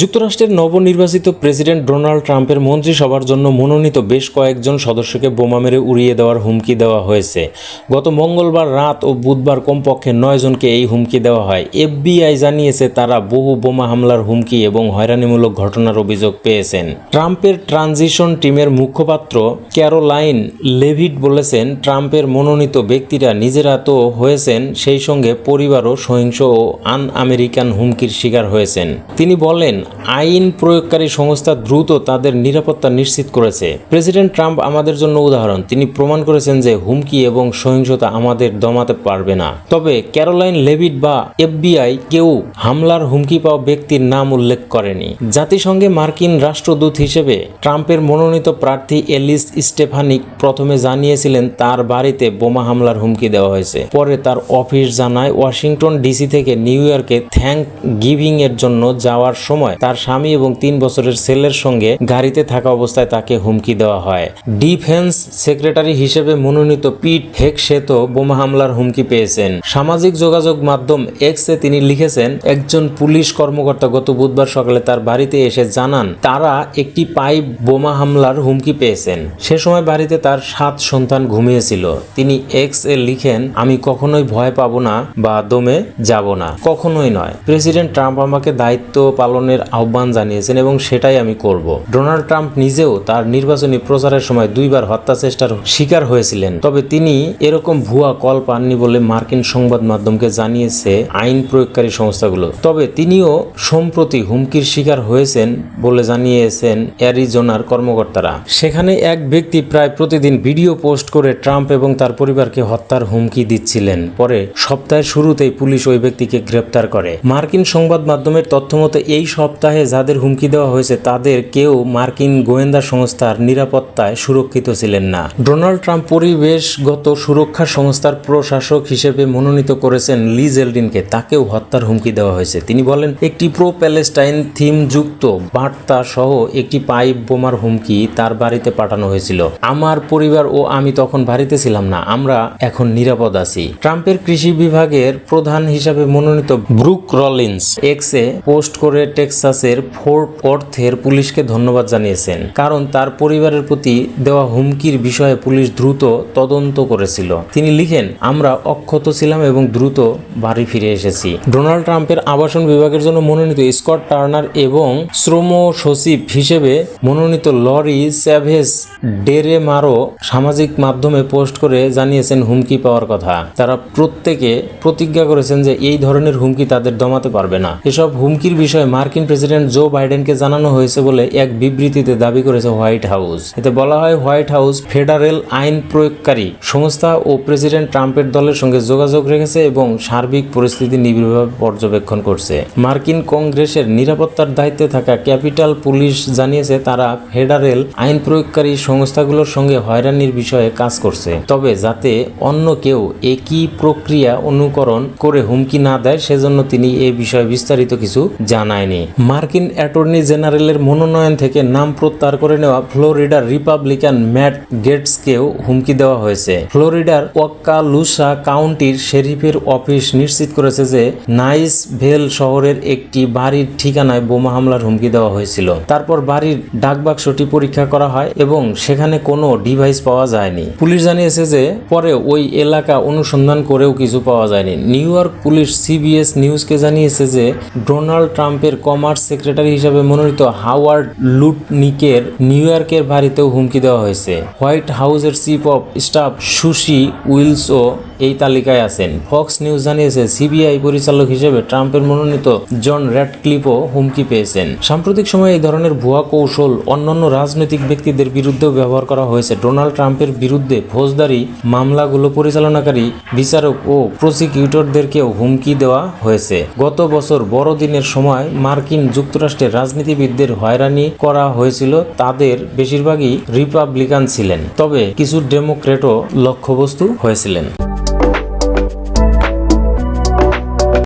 যুক্তরাষ্ট্রের নবনির্বাচিত president Donald ট্রাম্পের মন্ত্রিসভার জন্য মনোনীত বেশ কয়েকজন সদস্যকে বোমা মেরে উড়িয়ে দেওয়ার হুমকি দেওয়া হয়েছে। গত মঙ্গলবার রাত ও বুধবার কমপক্ষে নয় জনকে এই হুমকি দেওয়া হয়। এফবিআই জানিয়েছে তারা বহু বোমা হামলার হুমকি এবং হয়রানিমূলক ঘটনার অভিযোগ পেয়েছেন। ট্রাম্পের ট্রানজিশন টিমের মুখপাত্র ক্যারোলাইন লেভিট বলেছেন, ট্রাম্পের মনোনীত ব্যক্তিরা নিজেরা তো হয়েছেন, সেই সঙ্গে পরিবারও সহিংস ও আন আমেরিকান হুমকির শিকার হয়েছেন। তিনি বলেন আইন প্রয়োগকারী সংস্থা দ্রুত তাদের নিরাপত্তা নিশ্চিত করেছে। প্রেসিডেন্ট ট্রাম্প আমাদের জন্য উদাহরণ। তিনি প্রমাণ করেছেন যে হুমকি এবং সহিংসতা আমাদের দমাতে পারবে না। তবে ক্যারোলাইন লেভিট বা এফবিআই কেউ হামলার হুমকি পাওয়া ব্যক্তির নাম উল্লেখ করেনি। জাতিসংঘে মার্কিন রাষ্ট্রদূত হিসেবে ট্রাম্পের মনোনীত প্রার্থী এলিস স্টেফানিক প্রথমে জানিয়েছিলেন, তার বাড়িতে বোমা হামলার হুমকি দেওয়া হয়েছে। পরে তার অফিস জানায়, ওয়াশিংটন ডিসি থেকে নিউ ইয়র্কে থ্যাঙ্ক গিভিং এর জন্য যাওয়ার সময় তার স্বামী এবং তিন বছরের ছেলের সঙ্গে গাড়িতে থাকা অবস্থায় তাকে হুমকি দেওয়া হয়। ডিফেন্স সেক্রেটারি হিসেবে মনোনীত পিট হেকসেতো বোমা হামলার হুমকি পেয়েছেন। সামাজিক যোগাযোগ মাধ্যম এক্সে তিনি লিখেছেন, একজন পুলিশ কর্মকর্তা গত বুধবার সকালে তার বাড়িতে এসে জানান, তারা একটি পাইপ বোমা হামলার হুমকি পেয়েছেন। সে সময় বাড়িতে তার সাত সন্তান ঘুমিয়েছিল। তিনি এক্স এ লিখেন, আমি কখনোই ভয় পাবো না বা দমে যাব না। কখনোই নয়। প্রেসিডেন্ট ট্রাম্প আমাকে দায়িত্ব পালনের আহ্বান জানিয়েছেন এবং সেটাই আমি করব। ডোনাল্ড ট্রাম্প নিজেও তার নির্বাচনী প্রচারের সময় দুইবার হত্যা চেষ্টার শিকার হয়েছিলেন। তবে তিনি এরকম ভুয়া কল পাননি বলে মার্কিন সংবাদ মাধ্যমকে জানিয়েছে আইন প্রয়োগকারী সংস্থাগুলো। তবে তিনিও সম্প্রতি হুমকির শিকার হয়েছেন বলে জানিয়েছেন অ্যারিজোনার কর্মকর্তারা। সেখানে এক ব্যক্তি প্রায় প্রতিদিন ভিডিও পোস্ট করে ট্রাম্প এবং তার পরিবারকে হত্যার হুমকি দিচ্ছিলেন। পরে সপ্তাহের শুরুতেই পুলিশ ওই ব্যক্তিকে গ্রেপ্তার করে। মার্কিন সংবাদ মাধ্যমের তথ্যমতে এই সপ্তাহে যাদের হুমকি দেওয়া হয়েছে, তাদের কেউ মার্কিন গোয়েন্দা সংস্থার নিরাপত্তায় সুরক্ষিত ছিলেন না। ডোনাল্ড ট্রাম্প পরিবেশগত সুরক্ষা সংস্থার প্রশাসক হিসেবে মনোনীত করেছেন লিজ এলডিনকে তাকেও হত্যার হুমকি দেওয়া হয়েছে। তিনি বলেন, একটি প্রো প্যালেস্টাইন থিম যুক্ত বার্তা সহ একটি পাইপ বোমার হুমকি তার বাড়িতে পাঠানো হয়েছিল। আমার পরিবার ও আমি তখন বাড়িতে ছিলাম না, আমরা এখন নিরাপদ আছি। ট্রাম্পের কৃষি বিভাগের প্রধান হিসাবে মনোনীত ব্রুক রলিন্স এক্সে পোস্ট করে টেক্সাসের ফোর্ট অর্থের পুলিশকে ধন্যবাদ জানিয়েছেন, কারণ তার পরিবারের প্রতি দেওয়া হুমকির বিষয়ে পুলিশ দ্রুত তদন্ত করেছিল। তিনি লিখেন, আমরা অক্ষত ছিলাম এবং দ্রুত বাড়ি ফিরে এসেছি। ডোনাল্ড ট্রাম্পের আবাসন বিভাগের জন্য মনোনীত স্কট টার্নার এবং শ্রম সচিব হিসেবে মনোনীত লরি স্যাভেস ডেরে মারো সামাজিক মাধ্যমে পোস্ট করে জানিয়েছেন হুমকি পাওয়ার কথা। তারা প্রত্যেকে প্রতিজ্ঞা করেছেন যে এই ধরনের হুমকি তাদের দমাতে পারবে না। এসব হুমকির বিষয়ে মার্কিন প্রেসিডেন্ট জো বাইডেনকে জানানো হয়েছে বলে এক বিবৃতিতে দাবি করেছে হোয়াইট হাউস। এতে বলা হয়, হোয়াইট হাউস ফেডারেল আইন প্রয়োগকারী সংস্থা ও প্রেসিডেন্ট ট্রাম্পের দলের সঙ্গে যোগাযোগ রেখেছে এবং সার্বিক পরিস্থিতি নিবিড়ভাবে পর্যবেক্ষণ করছে। মার্কিন কংগ্রেসের নিরাপত্তার দায়িত্বে থাকা ক্যাপিটাল পুলিশ জানিয়েছে, তারা ফেডারেল আইন প্রয়োগকারী সংস্থাগুলোর সঙ্গে হয়রানির বিষয়ে কাজ করছে। তবে যাতে অন্য কেউ একই প্রক্রিয়া অনুকরণ করে হুমকি না দেয়, সেজন্য তিনি এ বিষয়ে বিস্তারিত কিছু জানায়নি। মার্কিন অ্যাটর্নি জেনারেলের মনোনয়ন থেকে নাম প্রত্যাহার করে নেওয়া ফ্লোরিডার রিপাবলিকান ম্যাট গেটসকেও হুমকি দেওয়া হয়েছে। ফ্লোরিডার ওয়াক্কালুসা কাউন্টির শেরিফের অফিস নিশ্চিত করেছে যে নাইস ভেল শহরের একটি বাড়ির ঠিকানায় বোমা হামলার হুমকি দেওয়া হয়েছিল। তারপর বাড়ির ডাকবাক্সটি পরীক্ষা করা হয় এবং সেখানে কোনো ডিভাইস পাওয়া যায়নি। পুলিশ জানিয়েছে যে পরে ওই এলাকা অনুসন্ধান করেও কিছু পাওয়া যায়নি। নিউ ইয়র্ক পুলিশ সিবিএস নিউজকে জানিয়েছে যে ডোনাল্ড ট্রাম্পের কমার্স সেক্রেটারি হিসেবে মনোনীত হাওয়ার্ড লুটনিকের নিউ ইয়র্কের বাড়িতেও হুমকি দেওয়া হয়েছে। হোয়াইট হাউসের চিফ অফ স্টাফ সুশি উইলসও এই তালিকায় আছেন। ফক্স নিউজ জানিয়েছে, সিবিআই পরিচালক হিসেবে ট্রাম্পের মনোনীত জন র্যাডক্লিপও হুমকি পেয়েছেন। সাম্প্রতিক সময়ে এই ধরনের ভুয়া কৌশল অন্যান্য রাজনৈতিক ব্যক্তিদের বিরুদ্ধেও ব্যবহার করা হয়েছে। ডোনাল্ড ট্রাম্পের বিরুদ্ধে ফৌজদারি মামলাগুলো পরিচালনাকারী বিচারক ও প্রসিকিউটরদেরকেও হুমকি দেওয়া হয়েছে। গত বছর বড়দিনের সময় মার্কিন যুক্তরাষ্ট্রের রাজনীতিবিদদের হয়রানি করা হয়েছিল, তাদের বেশিরভাগই রিপাবলিকান ছিলেন। তবে কিছু ডেমোক্রেটও লক্ষ্যবস্তু হয়েছিলেন।